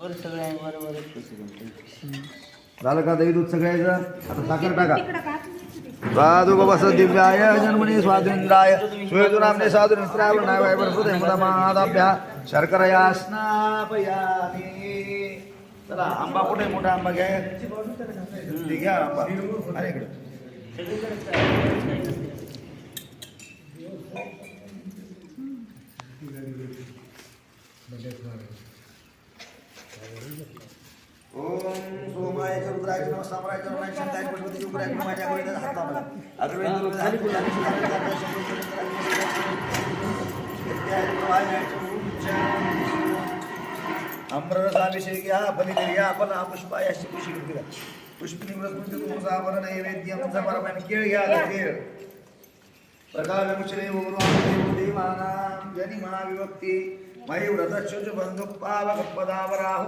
वर झालं का दही दूध सगळ्याचं? आता साखर टाका. साधू बाबा दिव्याय जन्मनी स्वातंत्र्याय श्वेतुनामने साधू निस्त्रावण नाय वाय प्रभुते मुदमादाभ्या शर्करया स्नापयामी. चला आंबा कुठे मोठा आंबा घ्या. ते घ्या आंबा. अरे इकडे. च रुद्राय च नमः सामराय शंकाय पशुपती माझ्या गोळीचा हात लावला अग्रवेद दुर्ग झाली या बलिदेव या आपण पुष्पा या पुष्पी केला पुष्पी तुमचा केळ घ्या केळ प्रकाल मुचले देवानां जनिमा विभक्ती मयि व्रतशुच बंधु पदावराहु